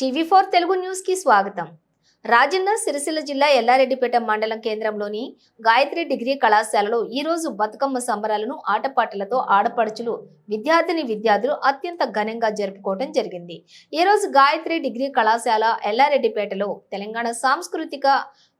TV four Telugu న్యూస్కి స్వాగతం. రాజన్న సిరిసిల్ల జిల్లా ఎల్లారెడ్డిపేట మండలం కేంద్రంలోని గాయత్రి డిగ్రీ కళాశాలలో ఈ రోజు బతుకమ్మ సంబరాలను ఆటపాటలతో ఆడపడుచులు విద్యార్థిని విద్యార్థులు అత్యంత ఘనంగా జరుపుకోవడం జరిగింది. ఈ రోజు గాయత్రి డిగ్రీ కళాశాల ఎల్లారెడ్డిపేటలో తెలంగాణ సాంస్కృతిక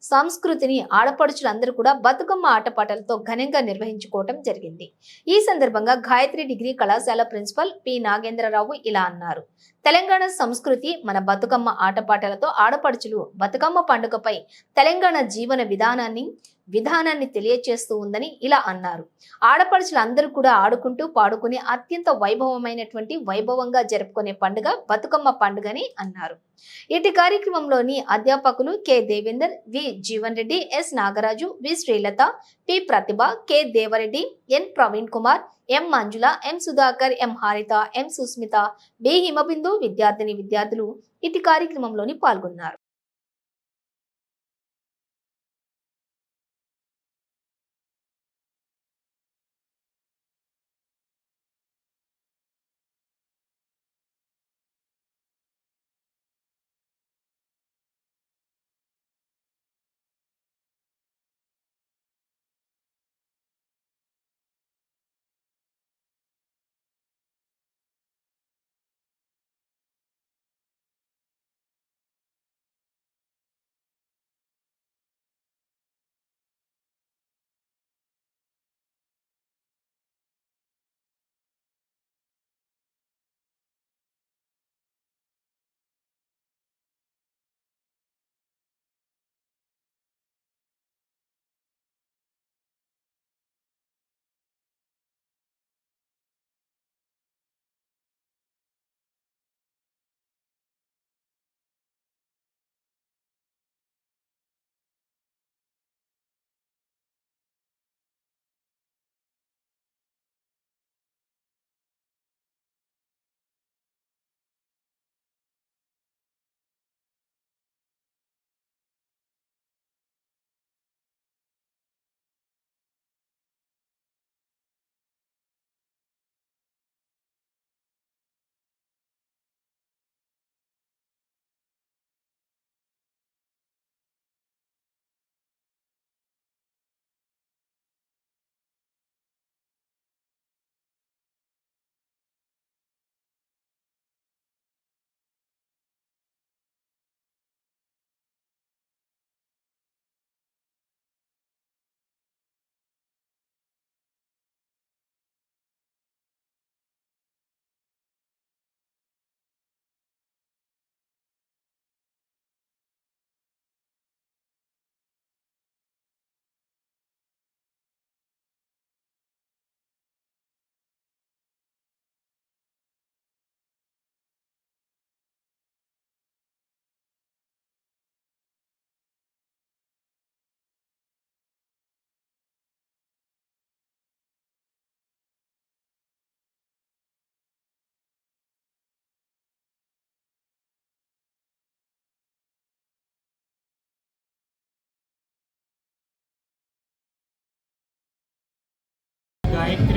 సంస్కృతిని ఆడపడుచులందరూ కూడా బతుకమ్మ ఆటపాటలతో ఘనంగా నిర్వహించుకోవటం జరిగింది. ఈ సందర్భంగా గాయత్రి డిగ్రీ కళాశాల ప్రిన్సిపల్ పి. నాగేంద్రరావు ఇలా అన్నారు. తెలంగాణ సంస్కృతి మన బతుకమ్మ ఆటపాటలతో ఆడపడుచులు బతుకమ్మ పండుగపై తెలంగాణ జీవన విధానాన్ని విధానాన్ని తెలియచేస్తూ ఉందని ఇలా అన్నారు. ఆడపడుచులందరూ కూడా ఆడుకుంటూ పాడుకునే అత్యంత వైభవమైనటువంటి వైభవంగా జరుపుకునే పండుగ బతుకమ్మ పండుగని అన్నారు. ఇటు కార్యక్రమంలోని అధ్యాపకులు K. Devender V. Jeevan Reddy S. Nagaraju V. Srilatha P. Pratibha K. Devareddy N. Praveen Kumar M. Manjula M. Sudhakar M. Haritha M. Susmitha B. Himabindu విద్యార్థిని విద్యార్థులు ఇటు కార్యక్రమంలోని పాల్గొన్నారు.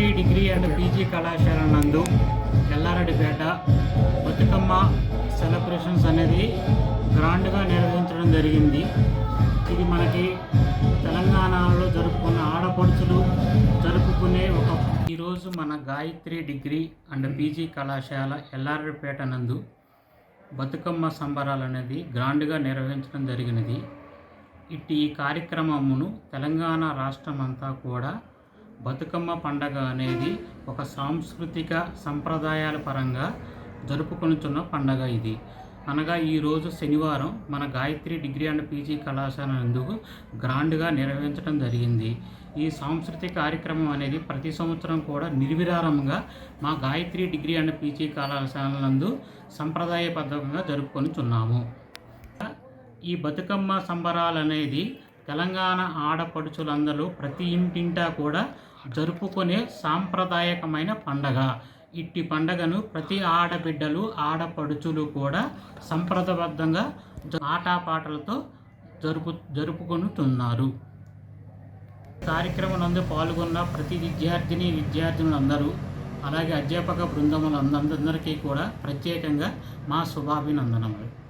గాయత్రి డిగ్రీ అండ్ పీజీ కళాశాల నందు ఎల్లారెడ్డిపేట బతుకమ్మ సెలబ్రేషన్స్ అనేది గ్రాండ్గా నిర్వహించడం జరిగింది. ఇది మనకి తెలంగాణలో జరుపుకున్న ఆడపడుచులు జరుపుకునే ఒక ఈరోజు మన గాయత్రి డిగ్రీ అండ్ పీజీ కళాశాల ఎల్లారెడ్డిపేట నందు బతుకమ్మ సంబరాలు అనేది గ్రాండ్గా నిర్వహించడం జరిగినది. ఇట్టి ఈ కార్యక్రమమును తెలంగాణ రాష్ట్రం అంతా కూడా బతుకమ్మ పండగ అనేది ఒక సాంస్కృతిక సంప్రదాయాల పరంగా జరుపుకొనుచున్న పండగ ఇది. అనగా ఈరోజు శనివారం మన గాయత్రి డిగ్రీ అండ్ పీజీ కళాశాల నందుకు గ్రాండ్గా నిర్వహించడం జరిగింది. ఈ సాంస్కృతిక కార్యక్రమం అనేది ప్రతి సంవత్సరం కూడా నిర్విరామంగా మా గాయత్రి డిగ్రీ అండ్ పీజీ కళాశాల నందు సంప్రదాయబద్ధంగా జరుపుకొనిచున్నాము. ఈ బతుకమ్మ సంబరాలు అనేది తెలంగాణ ఆడపడుచులందరూ ప్రతి ఇంటింటా కూడా జరుపుకునే సాంప్రదాయకమైన పండగ. ఇట్టి పండగను ప్రతి ఆడబిడ్డలు ఆడపడుచులు కూడా సంప్రదబద్ధంగా ఆటపాటలతో జరుపు జరుపుకొనుతున్నారు. కార్యక్రమం నందు పాల్గొన్న ప్రతి విద్యార్థిని విద్యార్థినులందరూ అలాగే అధ్యాపక బృందములందరికీ కూడా ప్రత్యేకంగా మా శుభాభినందనములు.